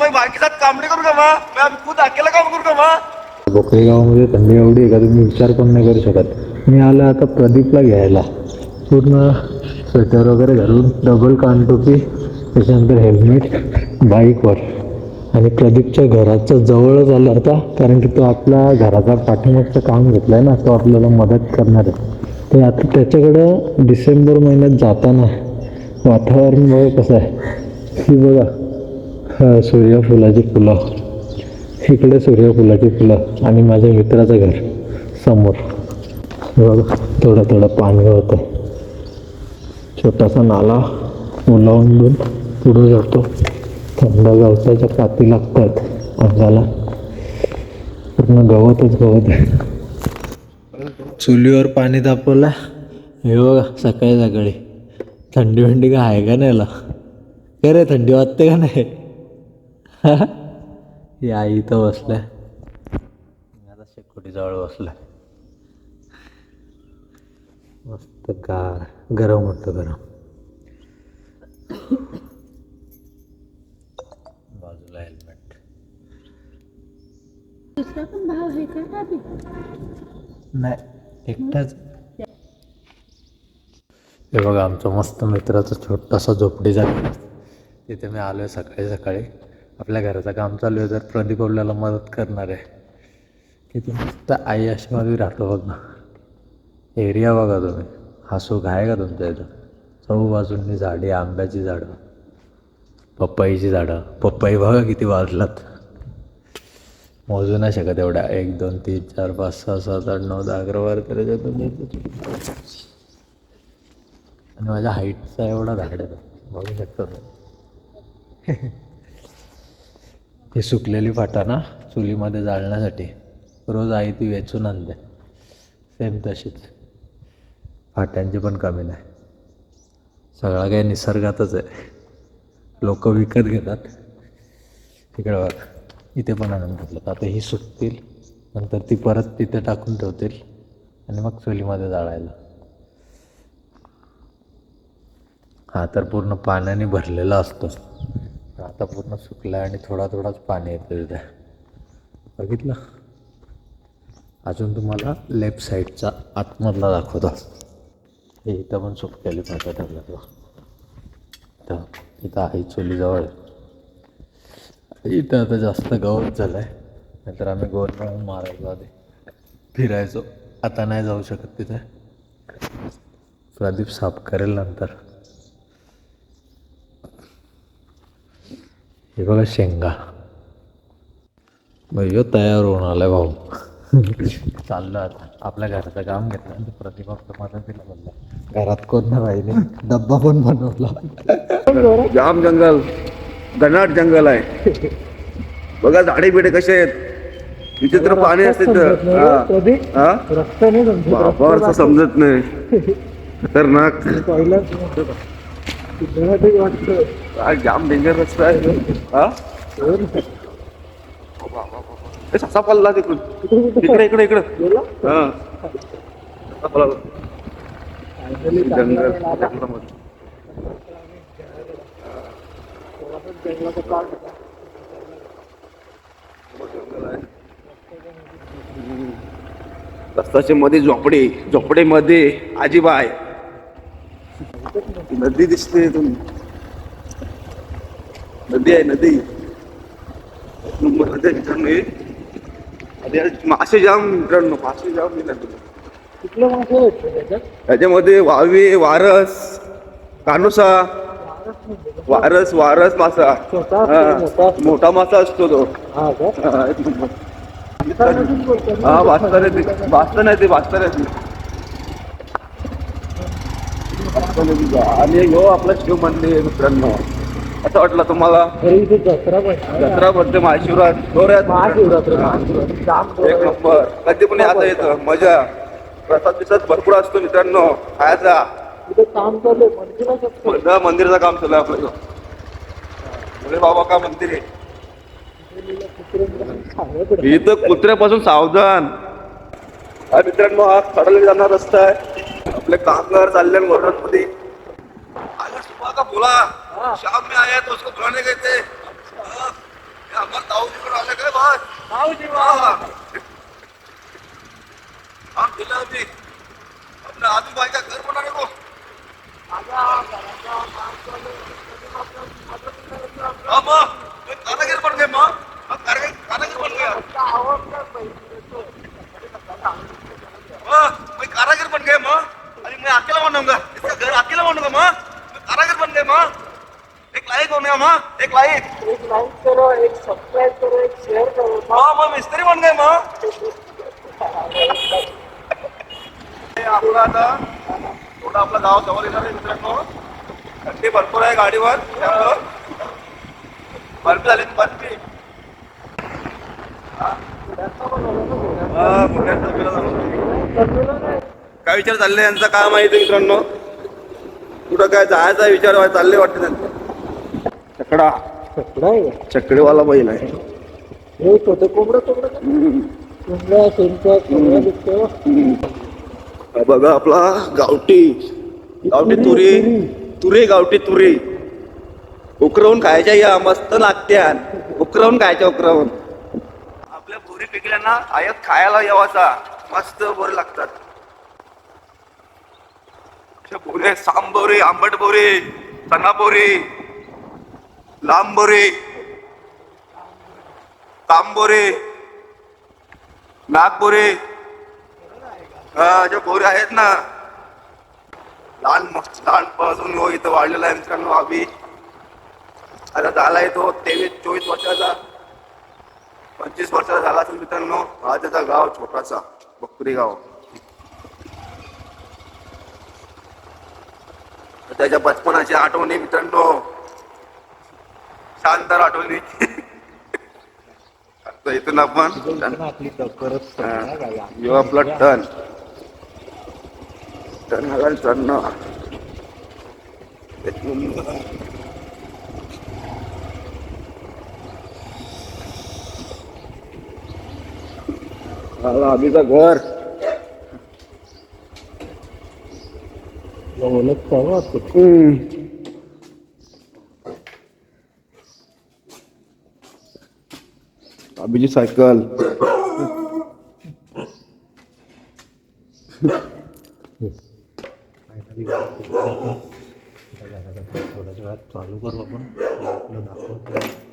मैं भाई के साथ काम नहीं करूंगा माँ मैं अभी खुद अकेला काम करूंगा माँ भोकरी गावामध्ये थंडी एवढी आहे का तुम्ही विचार पण नाही करू शकत. मी आलो आता प्रदीपला घ्यायला. पूर्ण स्वेटर वगैरे घालून डबल कानटोपी त्याच्यानंतर हेल्मेट बाईकवर आणि प्रदीपच्या घराच्या जवळच आला होता कारण की तो आपला घराचा पाठिंबाचं काम घेतलंय ना तो आपल्याला मदत करणार आहे. तर आता त्याच्याकडं डिसेंबर महिन्यात जाताना वातावरण बघा कसं आहे. की बघा. सूर्यफुलाची फुलं. इकडे सूर्यफुलाची फुलं आणि माझ्या मित्राचं घर समोर. बघा थोडं थोडं पाणी होतं छोटासा नाला ओलावून पुढं जातो. थंड गवताच्या पाती लागतात अंगाला. पूर्ण गवतच गवत आहे. चुलीवर पाणी तापवलं. हे बघा सकाळी सकाळी. थंडी वंडी का आहे का नाही याला? रे थंडी वाजते का नाही? ही आई इथं बसलाय. आता शेकोटीजवळ बसलाय. मस्त गार गरम होतं गरम. बाजूला हेल्मेट दुसरा पण भाव आहे का नाही एकटाच. हे बघा आमचं मस्त मित्राचं छोटासा झोपडीचा घर. तिथे मी आलो आहे सकाळी सकाळी. आपल्या घराचं काम चालू आहे तर प्रदीप आपल्याला मदत करणार आहे किती मस्त आई आशीमध्ये राहतो बघ ना एरिया बघा तुम्ही हा सुख आहे का तुमच्या इथं चौबाजूंनी बाजूंनी आंब्याची झाडं पपईची झाडं पपई बघा किती वाजलात मोजू नाही शकत एवढ्या एक दोन तीन चार पाच सहा सात आठ नऊ दहा अकरा बारा तेरा आणि माझ्या हाईटचा एवढा झाड आहे बघू शकतो तुम्ही. ही सुकलेली फाटा चुलीमध्ये जाळण्यासाठी. रोज आई ती वेचून आणते. सेम तशीच. फाट्यांची पण कमी नाही. सगळा काही निसर्गातच आहे. लोक विकत घेतात. तिकडं बघ. इथे पण आणून घेतलं. आता ही सुकतील. नंतर ती परत तिथे टाकून ठेवतील. आणि मग चुलीमध्ये जाळायला. हा तर पूर्ण पाण्याने भरलेला असतो. आता पूर्ण सुकला आणि थोडा थोडाच पाणी येतं तिथे. बघितलं? अजून तुम्हाला लेफ्ट साईडचा आतमधला दाखवतो. हे इथं पण सुकलेली फाटा ठरलं तर इथं इथं आहे चुलीजवळ. इथं आता जास्त गवत झालं आहे नाहीतर आम्ही गोल मिळून मारायचो आधी. फिरायचो. आता नाही जाऊ शकत तिथे. प्रदीप साफ करेल नंतर. हे बघा शेंगा. मग ह्यो तयार होऊन आलाय भाऊ. चाललं आता. आपल्या घराचं काम घेतलं. आणि घरात कोण नाही राहिले? डब्बा पण बनवला. जाम जंगल. घनाट जंगल आहे. बघा झाडे बिडे कसे आहेत. विचित्र पाणी असते तर हा? समजत नाही. खतरनाक. काय जाम डेंजर रस्ता आहे हा? ए, ससा पडला तिकडून. इकडे इकडे इकडे. हा. ससा. जंगल जंगलामध्ये. रस्त्याच्या मध्ये झोपडे झोपडेमध्ये आजीबाय नदी दिसते तुम्ही नदी आहे नदी. नदी मित्रांनो. मासे जाम मित्रांनो मासे जाम आहे नदीला. त्याच्यामध्ये वावे वारस कानुसा. वारस वारस मासा. मोठा मासा असतो तो. हा. हा वाचता नाही ते वाचता नाही ते वाचता नाही ते वाचता नाही ते. आणि हो आपला शिव मंदिर मित्रांनो. असं वाटलं तुम्हाला? जत्रा भरते महाशिवरात. एक नंबर. कधी पण आता येतं मजा. प्रसाद बिसाद भरपूर असतो मित्रांनो. खायचा मजा मंदिराचं काम चालू आहे आपलं. भोले बाबा का मंदिर आहे इथं कुत्र्यापासून सावधान. हा मित्रांनो हा खडल जाणार रस्ता आहे. आपले कामगार चालले वॉर्डरमध्ये आला सुबह का बोला शाम में आया तो उसको बुलाने गए थे हाँ, मावशी वा काम केलं होती आपलं आजूबाई का घर होणार आहे हाँ, माँ कारागीर बन गए माँ अब कारागीर कारागीर बन गया. हाँ, मैं कारागीर बन गया माँ बनूंगा माँ मैं कारागीर बन गया माँ एक लाइक हो गया माँ एक लाइक एक लाइक करो एक सब्सक्राइब करो एक शेयर करो. माँ मैं मिस्त्री बन गए माँ हे आपलं आता थोडं आपलं गाव जवळ येणार आहे मित्रांनो. थंडी भरपूर आहे गाडीवर त्यामुळं. बर्फी झाली बर्फी. हा, झाला. काय विचार चालले यांचा? काय माहिती मित्रांनो? कुठं काय जायचा विचार चालले वाटते त्यांचा. चकडा. चकडीवाला बैल आहे. बघा आपला गावठी. गावठी तुरी तुरी. गावठी तुरी. उकरवून खायच्या या मस्त लागत्या उकरवून खायच्या उकरवून. आपल्या बोरी पिकल्यांना आयात खायला यावाचा. मस्त बोरी लागतात. बोरे सांबोरी आंबट बोरे चना लांबोरे तांबोरे नागबोरे हा बोरे आहेत ना लहान मस्त लहानपासून हो इथं वाढलेला आहे मित्रांनो आम्ही. आता झालाय तो तेवीस चोवीस वर्षाचा. पंचवीस वर्षाचा झाला असेल मित्रांनो. हा त्याचा गाव छोटासा बकरी गाव. त्याच्या बचपनाची आठवणी मित्रांनो. शांतर आठवणी. आता इथून आपण यो आपला टन. टन घालाल टन आम्हीचं घर. ओळख चालू असते आबीची सायकल थोड्याच वेळात चालू करू आपण आपलं दाखवतो